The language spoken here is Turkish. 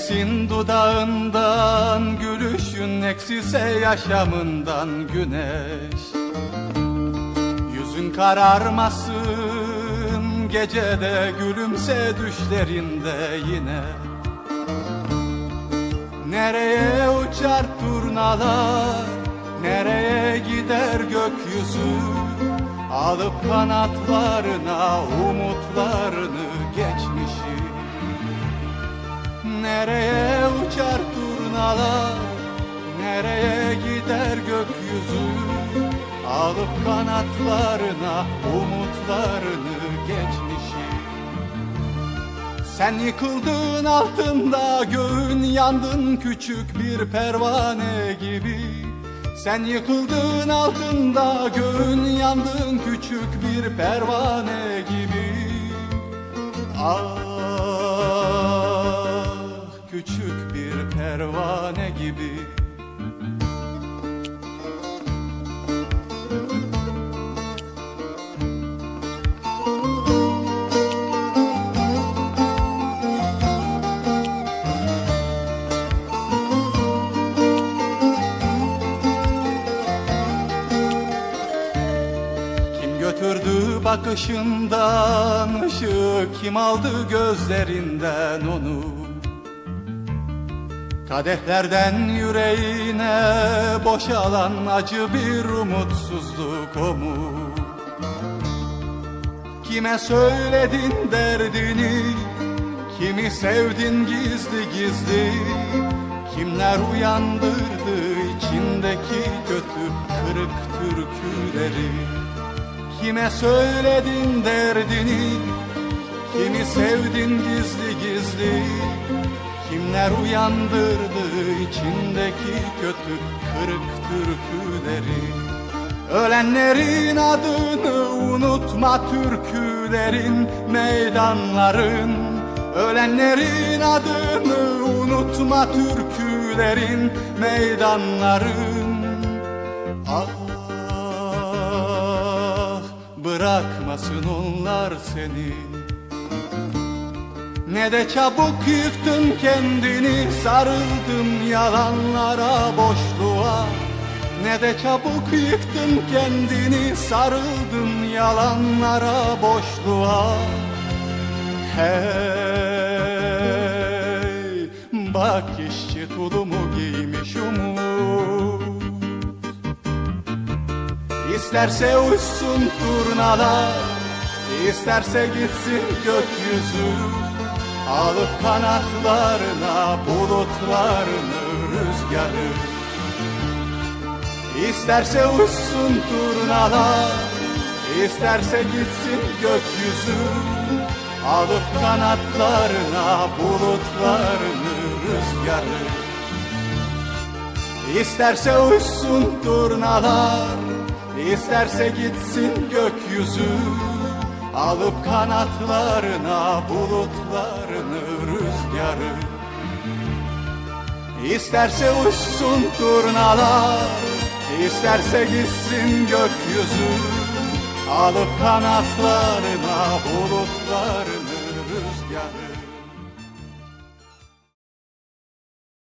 Gülmesin dudağından Gülüşün eksilse yaşamından güneş. Yüzün kararmasın Gecede gülümse düşlerinde yine. Nereye uçar turnalar Nereye gider gökyüzü? Alıp kanatlarına umutlarını geçmişi Nereye uçar turnalar? Nereye gider gökyüzü? Alıp kanatlarına umutlarını geçmişi. Sen yıkıldın altında göğün yandın küçük bir pervane gibi. Sen yıkıldın altında göğün yandın küçük bir pervane gibi bakışından ışığı Kim aldı gözlerinden onu? Kadehlerden yüreğine boşalan acı bir umutsuzluk o mu? Kime söyledin derdini? Kimi sevdin gizli gizli? Kimler uyandırdı içindeki kötü kırık türküleri Kime söyledin derdini? Kimi sevdin gizli gizli? Kimler uyandırdı içindeki kötü kırık türküleri? Ölenlerin adını unutma türkülerin meydanların. Ölenlerin adını unutma türkülerin meydanların. Ah bırakmasın onlar seni. Ne de çabuk yıktın kendini sarıldın yalanlara boşluğa. Ne de çabuk yıktın kendini sarıldın yalanlara boşluğa. Hey bak işçi tulumu İsterse uçsun turnalar isterse gitsin gökyüzü. Alıp kanatlarına bulutlarını rüzgarı. İsterse uçsun turnalar isterse gitsin gökyüzü. Alıp kanatlarına bulutlarını rüzgarı. İsterse uçsun turnalar isterse gitsin gökyüzü Alıp kanatlarına bulutlarını rüzgarı. İsterse uçsun turnalar isterse gitsin gökyüzü Alıp kanatlarına bulutlarını rüzgarı